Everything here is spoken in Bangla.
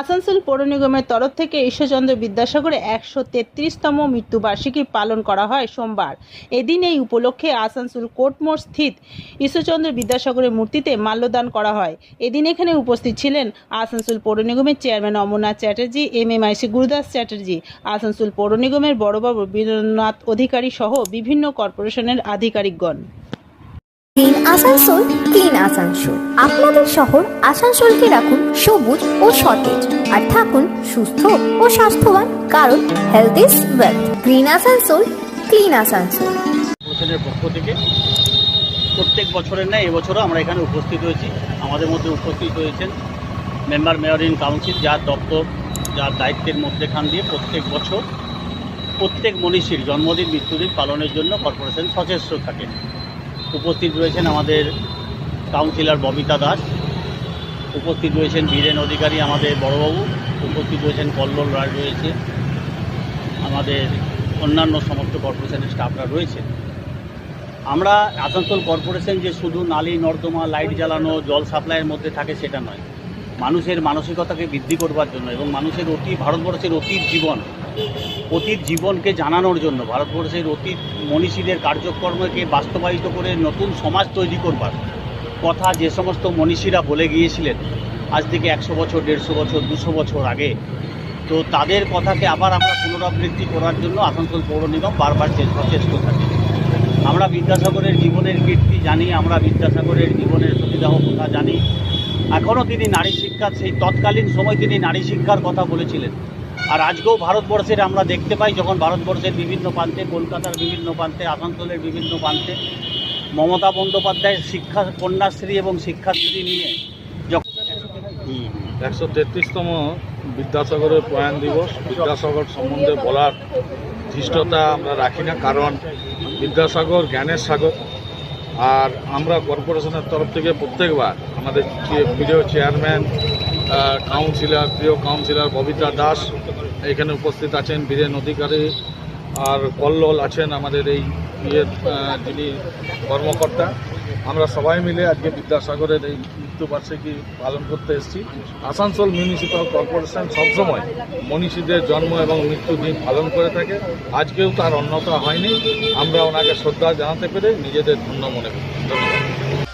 আসানসোল পৌর নিগমের তরফ থেকে ঈশ্বরচন্দ্র বিদ্যাসাগরের একশো তেত্রিশতম মৃত্যুবার্ষিকী পালন করা হয় সোমবার। এদিন এই উপলক্ষে আসানসোল কোর্টমোড় স্থিত ঈশ্বরচন্দ্র বিদ্যাসাগরের মূর্তিতে মাল্যদান করা হয়। এদিন এখানে উপস্থিত ছিলেন আসানসোল পৌর নিগমের chairman Amarnath Chatterjee M M IC Gurudas Chatterjee, Asansol পৌর নিগমের বড়বাবু বীরেন্দ্রনাথ অধিকারী সহ বিভিন্ন কর্পোরেশনের আধিকারিকগণ। Clean Asansol clean Asansol. আপনাদের শহর আসানসোলকে রাখুন সবুজ ও সতেজ। আর থাকুন সুস্থ ও স্বাস্থ্যবান, কারণ health is wealth green Asansol, clean Asansol. পক্ষ থেকে প্রত্যেক বছরের ন্যায় এবছরও আমরা এখানে উপস্থিত হয়েছি। আমাদের মধ্যে উপস্থিত হয়েছেন মেম্বার মেয়র ইন কাউন্সিল, যার দপ্তর, যার দায়িত্বের মধ্যেখান দিয়ে প্রত্যেক বছর প্রত্যেক মনীষীর জন্মদিন, মৃত্যুদিন পালনের জন্য কর্পোরেশন সচেষ্ট থাকেন। উপস্থিত রয়েছেন আমাদের কাউন্সিলর ববিতা দাস, উপস্থিত রয়েছেন বীরেন অধিকারী আমাদের বড়বাবু, উপস্থিত রয়েছেন কল্লোল রায় রয়েছে, আমাদের অন্যান্য সমস্ত কর্পোরেশনের স্টাফরা রয়েছেন আমরা আসানসোল কর্পোরেশন যে শুধু নালী, নর্দমা, লাইট জ্বালানো, জল সাপ্লাইয়ের মধ্যে থাকে সেটা নয়। মানুষের মানসিকতাকে বৃদ্ধি করবার জন্য এবং মানুষের অতীত ভারতবর্ষের অতীত জীবন অতীত জীবনকে জানানোর জন্য, ভারতবর্ষের অতীত মনীষীদের কার্যকর্মকে বাস্তবায়িত করে নতুন সমাজ তৈরি করবার কথা যে সমস্ত মনীষীরা বলে গিয়েছিলেন, আজ থেকে একশো বছর, দেড়শো বছর, দুশো বছর আগে, তো তাদের কথাকে আবার আমরা পুনরাবৃত্তি করার জন্য আসানসোল পৌর নিগম বারবার চে- সচেষ্ট থাকি আমরা বিদ্যাসাগরের জীবনের কীর্তি জানি, আমরা বিদ্যাসাগরের জীবনের সতীদাহ কথা জানি। এখনও তিনি নারী শিক্ষা সেই তৎকালীন সময় তিনি নারী শিক্ষার কথা বলেছিলেন। আর আজকেও ভারতবর্ষের আমরা দেখতে পাই যখন ভারতবর্ষের বিভিন্ন প্রান্তে, কলকাতার বিভিন্ন প্রান্তে, আসানসোলের বিভিন্ন প্রান্তে মমতা বন্দ্যোপাধ্যায় শিক্ষা, কন্যাশ্রী এবং শিক্ষাশ্রী নিয়ে যখন একশো তেত্রিশতম বিদ্যাসাগরের প্রয়াণ দিবস, বিদ্যাসাগর সম্বন্ধে বলার ধৃষ্টতা আমরা রাখি না, কারণ বিদ্যাসাগর জ্ঞানের সাগর। আর আমরা কর্পোরেশনের তরফ থেকে প্রত্যেকবার আমাদের প্রিয় চেয়ারম্যান কাউন্সিলর প্রিয় কাউন্সিলর ববিতা দাস এখানে উপস্থিত আছেন, বীরেন অধিকারী আর কল্লোল আছেন আমাদের এই ইয়ের যিনি কর্মকর্তা। আমরা সবাই মিলে আজকে বিদ্যাসাগরের এই মৃত্যুবার্ষিকী পালন করতে এসেছি। আসানসোল মিউনিসিপ্যাল কর্পোরেশন সবসময় মনীষীদের জন্ম এবং মৃত্যু দিন পালন করে থাকে। আজকেও তার অন্যতা হয়নি। আমরা ওনাকে শ্রদ্ধা জানাতে পেরে নিজেদের ধন্য মনে করি। ধন্যবাদ।